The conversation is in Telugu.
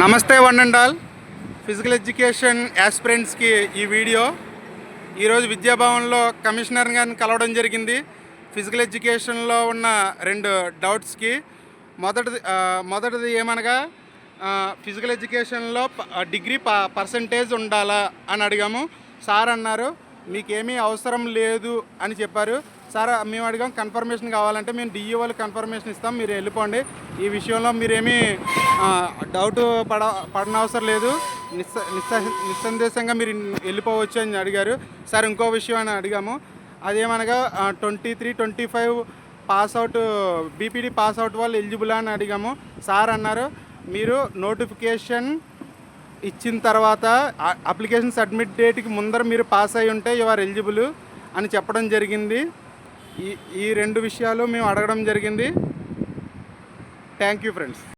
నమస్తే one and all. Physical education యాస్పిరెంట్స్కి ఈ వీడియో. ఈరోజు విద్యాభవన్లో కమిషనర్ గారిని కలవడం జరిగింది. ఫిజికల్ ఎడ్యుకేషన్లో ఉన్న రెండు డౌట్స్కి మొదటిది మొదటిది ఏమనగా ఫిజికల్ ఎడ్యుకేషన్లో డిగ్రీ ప పర్సంటేజ్ ఉండాలా అని అడిగాము. సార్ అన్నారు మీకేమీ అవసరం లేదు అని చెప్పారు. సార్ మేము అడిగాం కన్ఫర్మేషన్ కావాలంటే మేము డిఈ వాళ్ళు కన్ఫర్మేషన్ ఇస్తాం మీరు వెళ్ళిపోండి. ఈ విషయంలో మీరేమీ డౌట్ పడ పడనవసరం లేదు. నిస్స నిస్స నిస్సందేశంగా మీరు వెళ్ళిపోవచ్చు అని అడిగారు. సార్ ఇంకో విషయం అని అడిగాము. అదేమనగా twenty three twenty five pass out BPD pass out వాళ్ళు ఎలిజిబుల్ అని అడిగాము. సార్ అన్నారు మీరు నోటిఫికేషన్ ఇచ్చిన తర్వాత అప్లికేషన్ సబ్మిట్ డేట్కి ముందర మీరు పాస్ అయి ఉంటే యువర్ ఎలిజిబుల్ అని చెప్పడం జరిగింది. ఈ ఈ రెండు విషయాలు మేము అడగడం జరిగింది. Thank you friends.